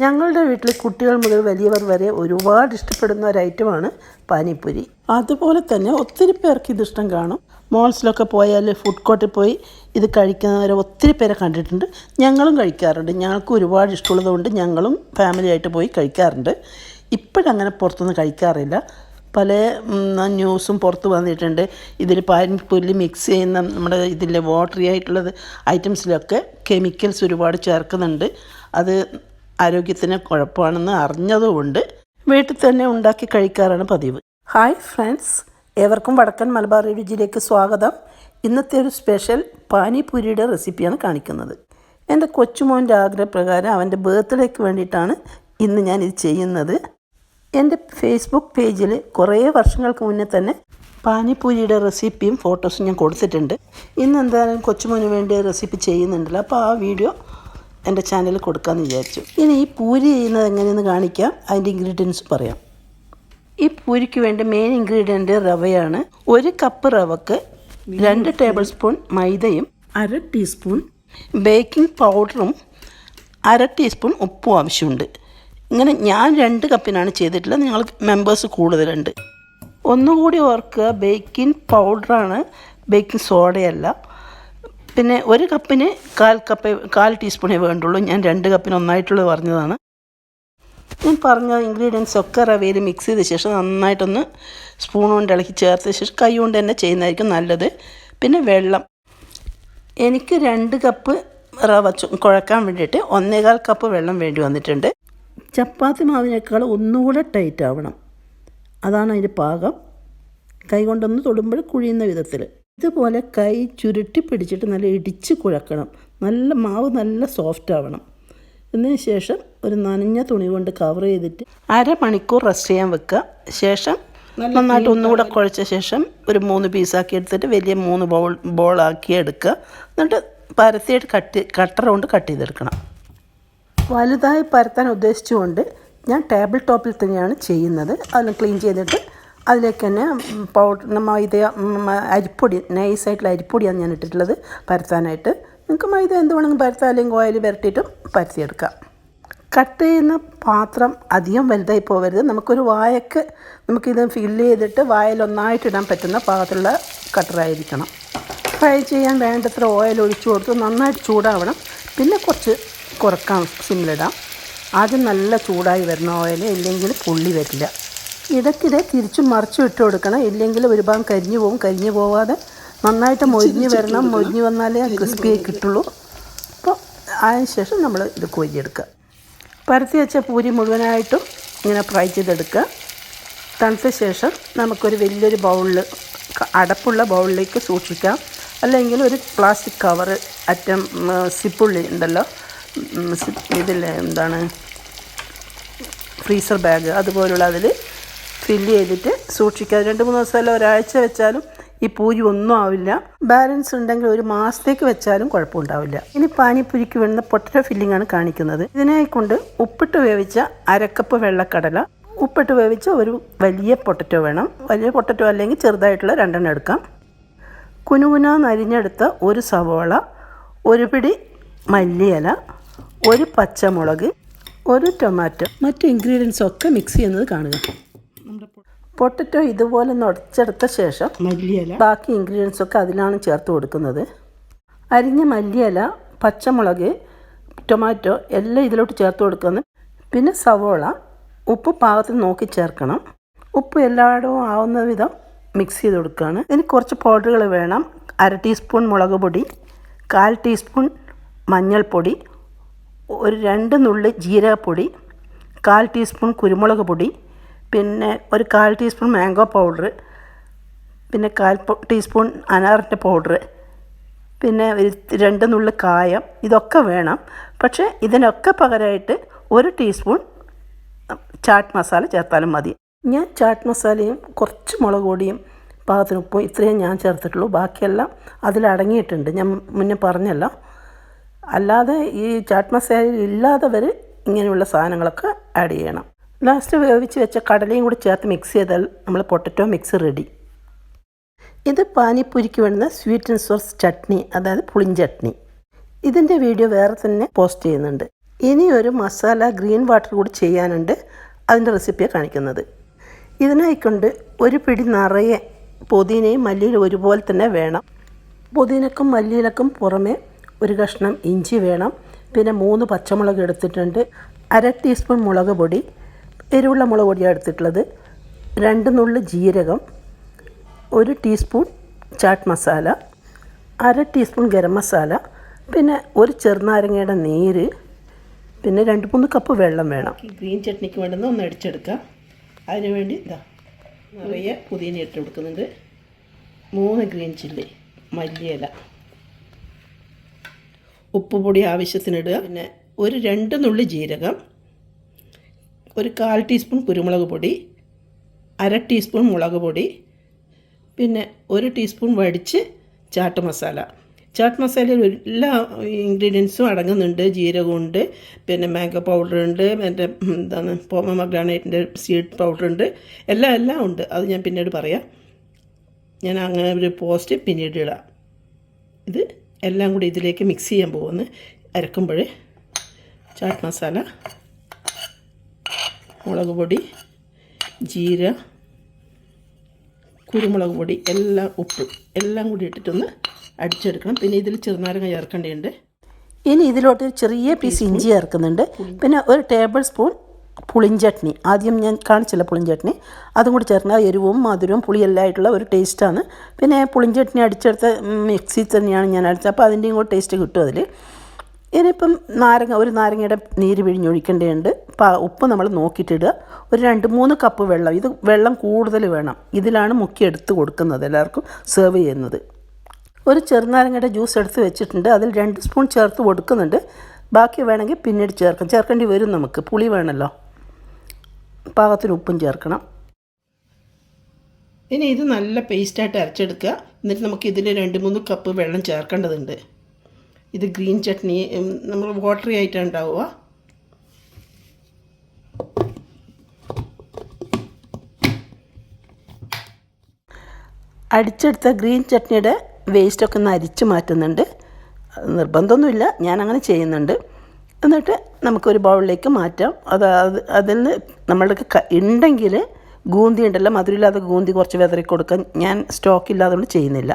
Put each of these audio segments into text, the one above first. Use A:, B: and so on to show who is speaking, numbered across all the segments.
A: ഞങ്ങളുടെ വീട്ടിൽ കുട്ടികൾ മുതൽ വലിയവർ വരെ ഒരുപാട് ഇഷ്ടപ്പെടുന്ന ഒരു ഐറ്റമാണ് പാനിപ്പൂരി. അതുപോലെ തന്നെ ഒത്തിരി പേർക്ക് ഇത് ഇഷ്ടം കാണും. മോൾസിലൊക്കെ പോയാൽ ഫുഡ് കോർട്ടിൽ പോയി ഇത് കഴിക്കുന്നവരെ ഒത്തിരി പേരെ കണ്ടിട്ടുണ്ട്. ഞങ്ങളും കഴിക്കാറുണ്ട്. ഞങ്ങൾക്ക് ഒരുപാട് ഇഷ്ടമുള്ളതുകൊണ്ട് ഞങ്ങളും ഫാമിലിയായിട്ട് പോയി കഴിക്കാറുണ്ട്. ഇപ്പോഴങ്ങനെ പുറത്തുനിന്ന് കഴിക്കാറില്ല. പല ന്യൂസും പുറത്ത് വന്നിട്ടുണ്ട്. ഇതിൽ പാനിപ്പൂരിൽ മിക്സ് ചെയ്യുന്ന നമ്മുടെ ഇതിലെ വാട്ടറി ആയിട്ടുള്ളത് ഐറ്റംസിലൊക്കെ കെമിക്കൽസ് ഒരുപാട് ചേർക്കുന്നുണ്ട്. അത് ആരോഗ്യത്തിന് കുഴപ്പമാണെന്ന് അറിഞ്ഞതുകൊണ്ട് വീട്ടിൽ തന്നെ ഉണ്ടാക്കി കഴിക്കാറാണ് പതിവ്. Hi friends. ഏവർക്കും വടക്കൻ മലബാർ രുചിയിലേക്ക് സ്വാഗതം. ഇന്നത്തെ ഒരു സ്പെഷ്യൽ പാനിപൂരിയുടെ റെസിപ്പിയാണ് കാണിക്കുന്നത്. എന്റെ കൊച്ചുമോന്റെ ആഗ്രഹപ്രകാരം അവന്റെ ബർത്ത്ഡേക്ക് വേണ്ടിയിട്ടാണ് ഇന്ന് ഞാൻ ഇത് ചെയ്യുന്നത്. എന്റെ ഫേസ്ബുക്ക് പേജിൽ കുറേ വർഷങ്ങൾക്ക് മുന്നേ തന്നെ പാനിപ്പൂരിയുടെ റെസിപ്പിയും ഫോട്ടോസും ഞാൻ കൊടുത്തിട്ടുണ്ട്. ഇന്ന് എന്തായാലും കൊച്ചുമോന് വേണ്ടി റെസിപ്പി ചെയ്യുന്നുണ്ടല്ലോ. അപ്പോൾ ആ വീഡിയോ എന്റെ ചാനലിൽ കൊടുക്കാമെന്ന് വിചാരിച്ചു. ഇനി ഈ പൂരി ചെയ്യുന്നത് എങ്ങനെയെന്ന് കാണിക്കാം. അതിന്റെ ഇൻഗ്രീഡിയൻസ് പറയാം. ഈ പൂരിക്ക് വേണ്ട മെയിൻ ഇൻഗ്രീഡിയന്റ് റവയാണ്. ഒരു കപ്പ് റവക്ക് രണ്ട് ടേബിൾ സ്പൂൺ മൈദയും അര ടീസ്പൂൺ ബേക്കിംഗ് പൗഡറും അര ടീസ്പൂൺ ഉപ്പും ആവശ്യമുണ്ട്. ഇങ്ങനെ ഞാൻ രണ്ട് കപ്പിനാണ് ചെയ്തിട്ടുള്ളത്. നിങ്ങൾ മെമ്പേഴ്സ് കൂടുതലുണ്ട്. ഒന്നുകൂടി ഓർക്കുക ബേക്കിംഗ് പൗഡറാണ് ബേക്കിംഗ് സോഡയല്ല പിന്നെ ഒരു കപ്പിന് കാൽ കപ്പ് കാൽ ടീസ്പൂണേ വേണ്ടുള്ളൂ. ഞാൻ രണ്ട് കപ്പിന് ഒന്നായിട്ടുള്ളത് പറഞ്ഞതാണ്. ഞാൻ പറഞ്ഞ ഇൻഗ്രീഡിയൻസ് ഒക്കെ റവയിൽ മിക്സ് ചെയ്ത ശേഷം നന്നായിട്ടൊന്ന് സ്പൂൺ കൊണ്ട് ഇളക്കി ചേർത്ത ശേഷം കൈ കൊണ്ട് തന്നെ ചെയ്യുന്നതായിരിക്കും നല്ലത്. പിന്നെ വെള്ളം. എനിക്ക് രണ്ട് കപ്പ് റവ കുഴക്കാൻ വേണ്ടിയിട്ട് ഒന്നേകാൽ കപ്പ് വെള്ളം വേണ്ടി വന്നിട്ടുണ്ട്. ചപ്പാത്തി മാവിനേക്കാൾ ഒന്നുകൂടെ ടൈറ്റ് ആവണം. അതാണ് അതിന്റെ പാകം. കൈ കൊണ്ടൊന്ന് തൊടുമ്പോൾ കുഴിയുന്ന വിധത്തിൽ. ഇതുപോലെ കൈ ചുരുട്ടി പിടിച്ചിട്ട് നല്ല ഇടിച്ച് കുഴക്കണം. നല്ല മാവ് നല്ല സോഫ്റ്റ് ആവണം. എന്നതിന് ശേഷം ഒരു നനഞ്ഞ തുണി കൊണ്ട് കവർ ചെയ്തിട്ട് അരമണിക്കൂർ റെസ്റ്റ് ചെയ്യാൻ വെക്കുക. ശേഷം നന്നായിട്ട് ഒന്നുകൂടെ കുഴച്ച ശേഷം ഒരു മൂന്ന് പീസാക്കി എടുത്തിട്ട് വലിയ മൂന്ന് ബോൾ ബോളാക്കി എടുക്കുക. എന്നിട്ട് പരത്തിയിട്ട് കട്ട് കട്ടർ കൊണ്ട് കട്ട് ചെയ്തെടുക്കണം. വലുതായി പരത്താൻ ഉദ്ദേശിച്ചുകൊണ്ട് ഞാൻ ടേബിൾ ടോപ്പിൽ തന്നെയാണ് ചെയ്യുന്നത്. അതെല്ലാം ക്ലീൻ ചെയ്തിട്ട് അതിലേക്ക് തന്നെ പൗഡർ മൈദ അരിപ്പൊടി നൈസായിട്ടുള്ള അരിപ്പൊടിയാണ് ഞാൻ ഇട്ടിട്ടുള്ളത്. പരത്താനായിട്ട് നിങ്ങൾക്ക് മൈദ എന്ത് വേണമെങ്കിൽ പരത്താം അല്ലെങ്കിൽ ഓയിൽ പുരട്ടിയിട്ടും പരത്തിയെടുക്കാം. കട്ട് ചെയ്യുന്ന പാത്രം അധികം വലുതായി പോകരുത്. നമുക്കൊരു വായക്ക് നമുക്കിത് ഫില്ല് ചെയ്തിട്ട് വായയിൽ ഒന്നായിട്ട് ഇടാൻ പറ്റുന്ന പാകത്തിലുള്ള കട്ടറായിരിക്കണം ഫ്രൈ ചെയ്യാൻ വേണ്ടത്ര ഓയിൽ ഒഴിച്ചു കൊടുത്ത് നന്നായിട്ട് ചൂടാവണം. പിന്നെ കുറച്ച് കുറക്കാം സിമ്മിലിടാം ആദ്യം നല്ല ചൂടായി വരുന്ന ഓയിൽ ഇല്ലെങ്കിൽ പുള്ളി വരില്ല. ഇടയ്ക്കിടെ തിരിച്ചും മറിച്ചും ഇട്ട് കൊടുക്കണം. ഇല്ലെങ്കിൽ ഒരു ഭാഗം കരിഞ്ഞു പോകും കരിഞ്ഞു പോവാതെ നന്നായിട്ട് മൊരിഞ്ഞ് വരണം. മൊരിഞ്ഞ് വന്നാലേ ക്രിസ്പിയായി കിട്ടുള്ളൂ. അപ്പോൾ അതിന് ശേഷം നമ്മൾ ഇത് കോരിയെടുക്കുക. പരത്തി വെച്ച പൂരി മുഴുവനായിട്ടും ഇങ്ങനെ ഫ്രൈ ചെയ്തെടുക്കുക. തണുത്ത ശേഷം നമുക്കൊരു വലിയൊരു ബൗളിൽ അടപ്പുള്ള ബൗളിലേക്ക് സൂക്ഷിക്കാം. അല്ലെങ്കിൽ ഒരു പ്ലാസ്റ്റിക് കവർ അറ്റം സിപ്പുള്ളി ഉണ്ടല്ലോ. ഇതിൽ എന്താണ്? ഫ്രീസർ ബാഗ് അതുപോലുള്ള അതിൽ ഫില്ല് ചെയ്തിട്ട് സൂക്ഷിക്കുക. രണ്ട് മൂന്ന് ദിവസം അല്ല ഒരാഴ്ച വെച്ചാലും ഈ പൂരി ഒന്നും ആവില്ല. ബാലൻസ് ഉണ്ടെങ്കിൽ ഒരു മാസത്തേക്ക് വെച്ചാലും കുഴപ്പമുണ്ടാവില്ല. ഇനി പാനിപ്പുരിക്ക് വേണ്ട പൊട്ടര ഫില്ലിംഗ് ആണ് കാണിക്കുന്നത്. ഇതിനെ കൊണ്ട് ഉപ്പിട്ട് വേവിച്ച അരക്കപ്പ് വെള്ളക്കടല. ഉപ്പിട്ട് വേവിച്ച ഒരു വലിയ പൊട്ടറ്റോ വേണം. വലിയ പൊട്ടറ്റോ അല്ലെങ്കിൽ ചെറുതായിട്ടുള്ള രണ്ടെണ്ണം എടുക്കാം. കുനുകുന നരിഞ്ഞെടുത്ത ഒരു സവോള ഒരു പിടി മല്ലിയില ഒരു പച്ചമുളക് ഒരു ടൊമാറ്റോ. മറ്റ് ഇൻഗ്രീഡിയൻസ് ഒക്കെ മിക്സ് ചെയ്യുന്നത് കാണുക. പൊട്ടറ്റോ ഇതുപോലെ നുടച്ചെടുത്ത ശേഷം മല്ലിയില. ബാക്കി ഇൻഗ്രീഡിയൻസ് ഒക്കെ അതിലാണ് ചേർത്ത് കൊടുക്കുന്നത്. അരിഞ്ഞ മല്ലിയില പച്ചമുളക് ടൊമാറ്റോ എല്ലാം ഇതിലോട്ട് ചേർത്ത് കൊടുക്കുന്നത് പിന്നെ സവോള ഉപ്പ് പാകത്തിന് നോക്കി ചേർക്കണം. ഉപ്പ് എല്ലായിടവും ആവുന്ന വിധം മിക്സ് ചെയ്ത് കൊടുക്കുകയാണ്. ഇതിന് കുറച്ച് പൗഡറുകൾ വേണം. അര ടീസ്പൂൺ മുളക് പൊടി കാൽ ടീസ്പൂൺ മഞ്ഞൾപ്പൊടി ഒരു രണ്ട് നുള്ളി ജീരകപ്പൊടി കാൽ ടീസ്പൂൺ കുരുമുളക് പൊടി പിന്നെ ഒരു കാൽ ടീസ്പൂൺ മാംഗോ പൗഡർ പിന്നെ കാൽ ടീസ്പൂൺ അനാറിന്റെ പൗഡർ പിന്നെ രണ്ട് നുള്ളി കായം ഇതൊക്കെ വേണം. പക്ഷേ ഇതിനൊക്കെ പകരമായിട്ട് ഒരു ടീസ്പൂൺ ചാട്ട് മസാല ചേർത്താലും മതി. ഞാൻ ചാട്ട് മസാലയും കുറച്ച് മുളക് പൊടിയും പാകത്തിന് ഉപ്പും ഇത്രയും ഞാൻ ചേർത്തിട്ടുള്ളൂ. ബാക്കിയെല്ലാം അതിലടങ്ങിയിട്ടുണ്ട് ഞാൻ മുന്നേ പറഞ്ഞല്ലോ. അല്ലാതെ ഈ ചാട്ട് മസാല ഇല്ലാത്തവർ ഇങ്ങനെയുള്ള സാധനങ്ങളൊക്കെ ആഡ് ചെയ്യണം. ലാസ്റ്റ് വേവിച്ച് വെച്ച കടലയും കൂടി ചേർത്ത് മിക്സ് ചെയ്താൽ നമ്മൾ പൊട്ടറ്റോ മിക്സ് റെഡി ഇത് പാനിപ്പൂരിക്ക് വേണ്ടുന്ന സ്വീറ്റ് ആൻഡ് സോസ് ചട്നി അതായത് പുളിഞ്ചട്നി ഇതിന്റെ വീഡിയോ വേറെ തന്നെ പോസ്റ്റ് ചെയ്യുന്നുണ്ട്. ഇനി ഒരു മസാല ഗ്രീൻ വാട്ടർ കൂടി ചെയ്യാനുണ്ട് അതിന്റെ റെസിപ്പിയാണ് കാണിക്കുന്നത്. ഇതിനായിക്കൊണ്ട് ഒരു പിടി നിറയെ പുതിനയും മല്ലിയിലും ഒരുപോലെ തന്നെ വേണം. പുതിനക്കും മല്ലിയിലക്കും പുറമെ ഒരു കഷ്ണം ഇഞ്ചി വേണം. പിന്നെ മൂന്ന് പച്ചമുളക് എടുത്തിട്ടുണ്ട്. അര ടീസ്പൂൺ മുളക് പൊടി. എരിവുള്ള മുളക് പൊടിയാണ് എടുത്തിട്ടുള്ളത്. രണ്ട് നുള്ളി ജീരകം ഒരു ടീസ്പൂൺ ചാട്ട് മസാല അര ടീസ്പൂൺ ഗരം മസാല പിന്നെ ഒരു ചെറുനാരങ്ങയുടെ നീര് പിന്നെ രണ്ട് മൂന്ന് കപ്പ് വെള്ളം വേണം. ഗ്രീൻ ചട്നിക്ക് വേണ്ടുന്ന ഒന്ന് അടിച്ചെടുക്കാം. അതിന് വേണ്ടി ഇതാ നിറയെ പുതിന ഇട്ട് കൊടുക്കുന്നുണ്ട്. മൂന്ന് ഗ്രീൻ ചില്ലി മല്ലിയില. ഉപ്പുപൊടി ആവശ്യത്തിനിടുക. പിന്നെ ഒരു രണ്ട് നുള്ളി ജീരകം ഒരു കാൽ ടീസ്പൂൺ കുരുമുളക് പൊടി അര ടീസ്പൂൺ മുളക് പൊടി പിന്നെ ഒരു ടീസ്പൂൺ വടിച്ച് ചാട്ട് മസാല. ചാട്ട് മസാലയിൽ എല്ലാ ഇൻഗ്രീഡിയൻസും അടങ്ങുന്നുണ്ട്. ജീരകമുണ്ട് പിന്നെ മാംഗോ പൗഡർ ഉണ്ട് മറ്റേ എന്താണ് പോമഗ്രാനൈറ്റിന്റെ സീഡ് പൗഡർ ഉണ്ട്. എല്ലാം എല്ലാം ഉണ്ട്. അത് ഞാൻ പിന്നീട് പറയാം. ഞാൻ അങ്ങനെ ഒരു പോസ്റ്റ് പിന്നീട് ഇടാം. ഇത് എല്ലാം കൂടി ഇതിലേക്ക് മിക്സ് ചെയ്യാൻ പോകുന്നു. അരക്കുമ്പോൾ ചാട്ട് മസാല മുളക് പൊടി ജീര കുരുമുളക് പൊടി എല്ലാം ഉപ്പ് എല്ലാം കൂടി ഇട്ടിട്ടൊന്ന് അടിച്ചെടുക്കണം. പിന്നെ ഇതിൽ ചെറുനാരങ്ങ ചേർക്കേണ്ടതുണ്ട്. ഇനി ഇതിലോട്ട് ചെറിയ പീസ് ഇഞ്ചി ചേർക്കുന്നുണ്ട്. പിന്നെ ഒരു ടേബിൾ സ്പൂൺ പുളിഞ്ചട്നി. ആദ്യം ഞാൻ കാണിച്ചില്ല പുളിഞ്ചട്നി. അതും കൂടി ചേർക്കുന്ന എരിവും മധുരവും പുളിയെല്ലാം ആയിട്ടുള്ള ഒരു ടേസ്റ്റാണ് പിന്നെ പുളിഞ്ചട്നി അടിച്ചെടുത്ത മിക്സി തന്നെയാണ് ഞാൻ അടിച്ചത്. അപ്പോൾ അതിന്റെയും കൂടെ ടേസ്റ്റ് കിട്ടും അതിൽ ഇനിയിപ്പം നാരങ്ങ ഒരു നാരങ്ങയുടെ നീര് പിഴിഞ്ഞൊഴിക്കേണ്ടതുണ്ട്. ഉപ്പ് നമ്മൾ നോക്കിയിട്ടിടുക. ഒരു രണ്ട് മൂന്ന് കപ്പ് വെള്ളം ഇത് വെള്ളം കൂടുതൽ വേണം. ഇതിലാണ് മുക്കി എടുത്ത് കൊടുക്കുന്നത് എല്ലാവർക്കും സെർവ് ചെയ്യുന്നത്. ഒരു ചെറുനാരങ്ങയുടെ ജ്യൂസ് എടുത്ത് വെച്ചിട്ടുണ്ട്. അതിൽ രണ്ട് സ്പൂൺ ചേർത്ത് കൊടുക്കുന്നുണ്ട്. ബാക്കി വേണമെങ്കിൽ പിന്നീട് ചേർക്കാം. ചേർക്കേണ്ടി വരും നമുക്ക്. പുളി വേണമല്ലോ. പാകത്തിന് ഉപ്പും ചേർക്കണം. ഇനി ഇത് നല്ല പേസ്റ്റായിട്ട് അരച്ചെടുക്കുക. എന്നിട്ട് നമുക്ക് ഇതിൽ രണ്ട് മൂന്ന് കപ്പ് വെള്ളം ചേർക്കേണ്ടതുണ്ട്. ഇത് ഗ്രീൻ ചട്നി നമ്മൾ വാട്ടറി ആയിട്ടാണ് ഉണ്ടാവുക. അടിച്ചെടുത്ത ഗ്രീൻ ചട്നിയുടെ വേസ്റ്റൊക്കെ ഒന്ന് അരിച്ച് മാറ്റുന്നുണ്ട്. നിർബന്ധമൊന്നുമില്ല ഞാൻ അങ്ങനെ ചെയ്യുന്നുണ്ട്. എന്നിട്ട് നമുക്കൊരു ബൗളിലേക്ക് മാറ്റാം. അത് അത് അതിൽ നിന്ന് നമ്മളുടെ ഉണ്ടെങ്കിൽ ഗൂന്തി ഉണ്ടല്ലോ മധുരമില്ലാത്ത ഗൂന്തി കുറച്ച് വിതറി കൊടുക്കാൻ ഞാൻ സ്റ്റോക്ക് കൊണ്ട് ചെയ്യുന്നില്ല.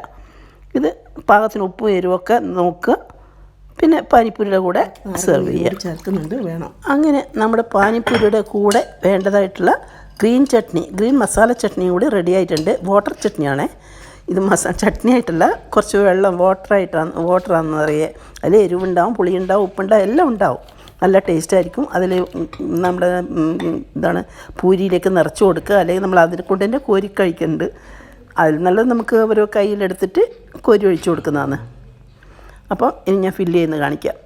A: ഇത് പാകത്തിന് ഉപ്പ് എരിവൊക്കെ നോക്കുക പിന്നെ പാനിപ്പൂരിയുടെ കൂടെ സെർവ് ചെയ്യുക ചേർക്കുന്നുണ്ട് വേണം. അങ്ങനെ നമ്മുടെ പാനിപ്പൂരിയുടെ കൂടെ വേണ്ടതായിട്ടുള്ള ഗ്രീൻ ചട്നി ഗ്രീൻ മസാല ചട്നിയും കൂടി റെഡി ആയിട്ടുണ്ട്. വാട്ടർ ചട്നിയാണ് ഇത് മസാല ചട്നി ആയിട്ടല്ല കുറച്ച് വെള്ളം വാട്ടറായിട്ടാണ് വാട്ടറാണെന്ന് പറയുക അതിൽ എരിവുണ്ടാവും പുളിയുണ്ടാവും ഉപ്പുണ്ടാവും എല്ലാം ഉണ്ടാവും. നല്ല ടേസ്റ്റ് ആയിരിക്കും. അതിൽ നമ്മുടെ എന്താണ് പൂരിയിലേക്ക് നിറച്ച് കൊടുക്കുക. അല്ലെങ്കിൽ നമ്മൾ അതിനെ കൊണ്ട് തന്നെ കോരി കഴിക്കുന്നുണ്ട് അതിൽ നല്ലത് നമുക്ക് ഓരോ കയ്യിലെടുത്തിട്ട് കോരി ഒഴിച്ച് കൊടുക്കുന്നതാണ്. അപ്പോൾ ഇനി ഞാൻ ഫില്ല് ചെയ്യുന്നത് കാണിക്കാം.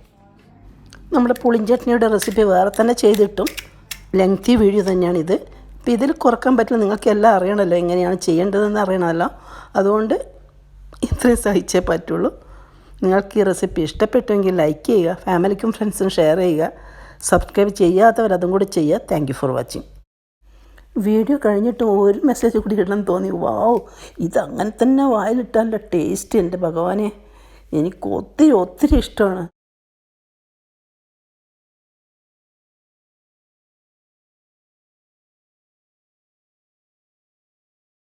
A: നമ്മുടെ പുളിഞ്ചട്നിയുടെ റെസിപ്പി വേറെ തന്നെ ചെയ്തിട്ടും. ലെങ്തി വീഡിയോ തന്നെയാണിത്. അപ്പോൾ ഇതിൽ കുറയ്ക്കാൻ പറ്റില്ല നിങ്ങൾക്ക് എല്ലാം അറിയണമല്ലോ എങ്ങനെയാണ് ചെയ്യേണ്ടതെന്ന് അറിയണമല്ലോ. അതുകൊണ്ട് ഇത്രയും സഹിച്ചേ പറ്റുള്ളൂ. നിങ്ങൾക്ക് ഈ റെസിപ്പി ഇഷ്ടപ്പെട്ടുവെങ്കിൽ ലൈക്ക് ചെയ്യുക ഫാമിലിക്കും ഫ്രണ്ട്സിനും ഷെയർ ചെയ്യുക സബ്സ്ക്രൈബ് ചെയ്യാത്തവർ അതും കൂടി ചെയ്യുക. താങ്ക് ഫോർ വാച്ചിങ് വീഡിയോ കഴിഞ്ഞിട്ട് ഒരു മെസ്സേജ് കൂടി ഇടണം തോന്നി. വാവ് ഇതങ്ങനെ തന്നെ വായിലിട്ടാലുള്ള ടേസ്റ്റ് എന്റെ ഭഗവാനെ. എനിക്ക് ഒത്തിരി ഒത്തിരി ഇഷ്ടമാണ്.